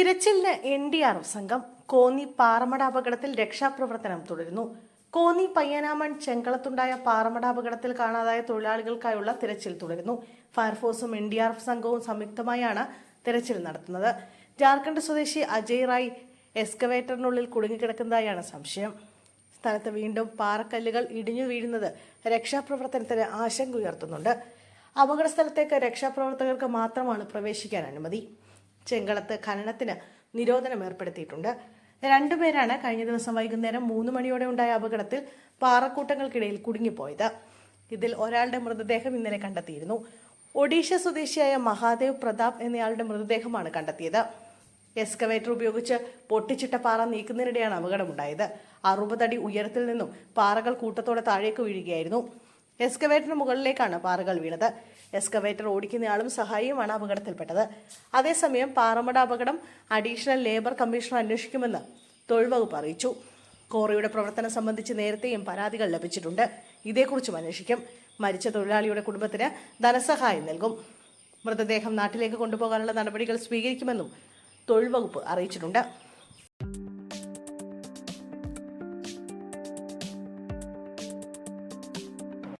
തിരച്ചിലിന് N D R F സംഘം കോന്നി പാറമട അപകടത്തിൽ രക്ഷാപ്രവർത്തനം തുടരുന്നു. കോന്നി പയ്യനാമൺ ചെങ്കളത്തുണ്ടായ പാറമട അപകടത്തിൽ കാണാതായ തൊഴിലാളികൾക്കായുള്ള തിരച്ചിൽ തുടരുന്നു. ഫയർഫോഴ്സും എൻ ഡി ആർ എഫ് സംഘവും സംയുക്തമായാണ് തിരച്ചിൽ നടത്തുന്നത്. ജാർഖണ്ഡ് സ്വദേശി അജയ് റായ് എക്സ്കവേറ്ററിനുള്ളിൽ കുടുങ്ങിക്കിടക്കുന്നതായാണ് സംശയം. സ്ഥലത്ത് വീണ്ടും പാറക്കല്ലുകൾ ഇടിഞ്ഞു വീഴുന്നത് രക്ഷാപ്രവർത്തനത്തിന് ആശങ്ക ഉയർത്തുന്നുണ്ട്. അപകട സ്ഥലത്തേക്ക് രക്ഷാപ്രവർത്തകർക്ക് മാത്രമാണ് പ്രവേശിക്കാൻ അനുമതി. ചെങ്കളത്ത് ഖനനത്തിന് നിരോധനം ഏർപ്പെടുത്തിയിട്ടുണ്ട് രണ്ടുപേരാണ് കഴിഞ്ഞ ദിവസം വൈകുന്നേരം മൂന്ന് മണിയോടെ ഉണ്ടായ അപകടത്തിൽ പാറക്കൂട്ടങ്ങൾക്കിടയിൽ കുടുങ്ങിപ്പോയത്. ഇതിൽ ഒരാളുടെ മൃതദേഹം ഇന്നലെ കണ്ടെത്തിയിരുന്നു. ഒഡീഷ സ്വദേശിയായ മഹാദേവ് പ്രതാപ് എന്നയാളുടെ മൃതദേഹമാണ് കണ്ടെത്തിയത്. എക്സ്കവേറ്റർ ഉപയോഗിച്ച് പൊട്ടിച്ചിട്ട പാറ നീക്കുന്നതിനിടെയാണ് അപകടമുണ്ടായത്. അറുപതടി ഉയരത്തിൽ നിന്നും പാറകൾ കൂട്ടത്തോടെ താഴേക്ക് വീഴുകയായിരുന്നു. എക്സ്കവേറ്ററിന് മുകളിലേക്കാണ് പാറകൾ വീണത്. എക്സ്കവേറ്റർ ഓടിക്കുന്നയാളും സഹായിയുമാണ് അപകടത്തിൽപ്പെട്ടത്. അതേസമയം പാറമട അപകടം അഡീഷണൽ ലേബർ കമ്മീഷണർ അന്വേഷിക്കുമെന്ന് തൊഴിൽ വകുപ്പ് അറിയിച്ചു. കോറിയുടെ പ്രവർത്തനം സംബന്ധിച്ച് നേരത്തെയും പരാതികൾ ലഭിച്ചിട്ടുണ്ട്. ഇതേക്കുറിച്ചും അന്വേഷിക്കും. മരിച്ച തൊഴിലാളിയുടെ കുടുംബത്തിന് ധനസഹായം നൽകും. മൃതദേഹം നാട്ടിലേക്ക് കൊണ്ടുപോകാനുള്ള നടപടികൾ സ്വീകരിക്കുമെന്നും തൊഴിൽ വകുപ്പ് അറിയിച്ചിട്ടുണ്ട്.